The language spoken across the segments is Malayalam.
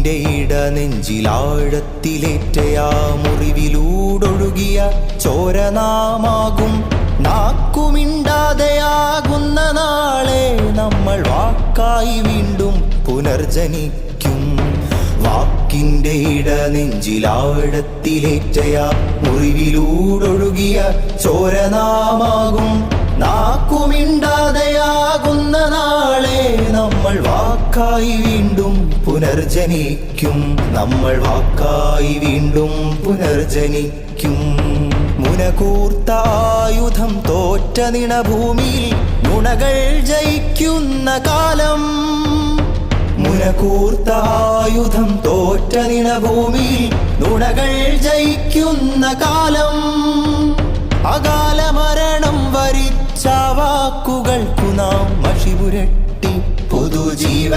വാക്കിന്റെ ഇട നെഞ്ചിലാഴത്തിലേറ്റയാ മുറിവിലൂടൊഴുകിയ ചോരനാമാകും. നാക്കുമിണ്ടാതെയാകുന്ന നാളെ നമ്മൾ വാക്കായി വീണ്ടും പുനർജനിക്കും. വാക്കിന്റെ ഇട നെഞ്ചിലാഴത്തിലേറ്റയാ മുറിവിലൂടൊഴുകിയ ചോരനാമാകും. നാക്കുമിണ്ടാതെയാകുന്ന വാക്കായി വീണ്ടും പുനർജനിക്കും. നമ്മൾ വാക്കായി വീണ്ടും പുനർജനിക്കും. മുനകൂർത്ത ആയുധം തോറ്റ നിണഭൂമിയിൽ നുണകൾ ജയിക്കുന്ന കാലം. മുനകൂർത്ത ആയുധം തോറ്റ നിണഭൂമിയിൽ നുണകൾ ജയിക്കുന്ന കാലം.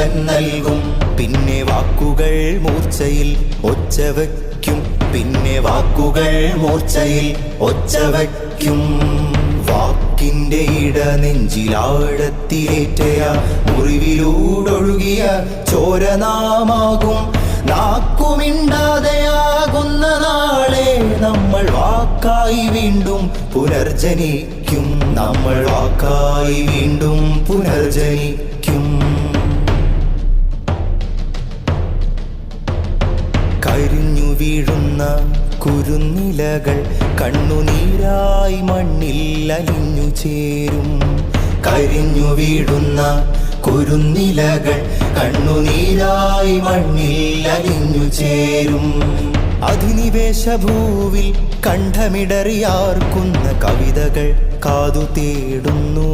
നൽകും. പിന്നെ വാക്കുകൾ മൂർച്ചയിൽ ഒച്ച വയ്ക്കും. പിന്നെ വാക്കുകൾ മൂർച്ചയിൽ ഒച്ച വയ്ക്കും. വാക്കിന്റെ ഇട നെഞ്ചിലാഴത്തിലേറ്റയ. മുറിവിലൂടൊഴുകിയ ചോരനാമാകും. നാക്കുമിണ്ടാതെയാകുന്ന നാളെ നമ്മൾ വാക്കായി വീണ്ടും പുനർജനിക്കും. നമ്മൾ വാക്കായി വീഴുന്ന കുരുന്നിലകൾ കണ്ണുനീരായി മണ്ണിൽ അലിഞ്ഞു ചേരും. കരിഞ്ഞു വീഴുന്ന കുരുന്നിലകൾ കണ്ണുനീരായി മണ്ണിൽ അലിഞ്ഞു ചേരും. അധിനിവേശ ഭൂവിൽ കണ്ഠമിടറിയാർക്കുന്ന കവിതകൾ കാതു തേടുന്നു.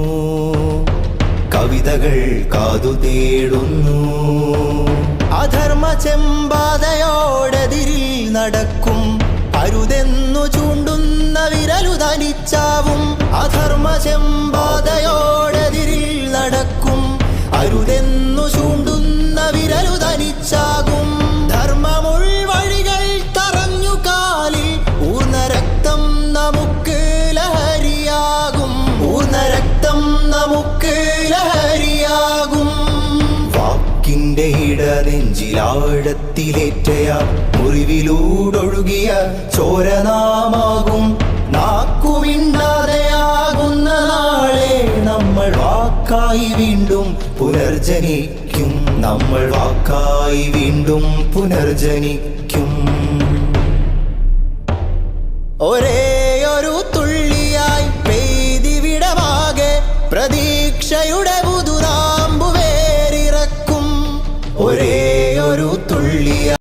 കവിതകൾ കാതു തേടുന്നു. അധർമ്മ ചെമ്പാതയോടെതിരിൽ നടക്കും. അരുതെന്നു ചൂണ്ടുന്ന വിരലു തനിച്ചാവും അധർമ്മ നിന്റെ ഇടനെഞ്ചിലാഴത്തിലേറ്റയ മുറിവിലൂടൊഴുകിയ ചോരനാമാകും. നാക്കുമിണ്ടാതെയാകുന്ന നാളെ നമ്മൾ വാക്കായി വീണ്ടും പുനർജനിക്കും. നമ്മൾ വാക്കായി വീണ്ടും പുനർജനിക്കും. ഒരേ ഒരു തുള്ളിയായി പെയ്തിവിടമാകെ പ്രതീക്ഷയുടെ പുതുതാ ஒரே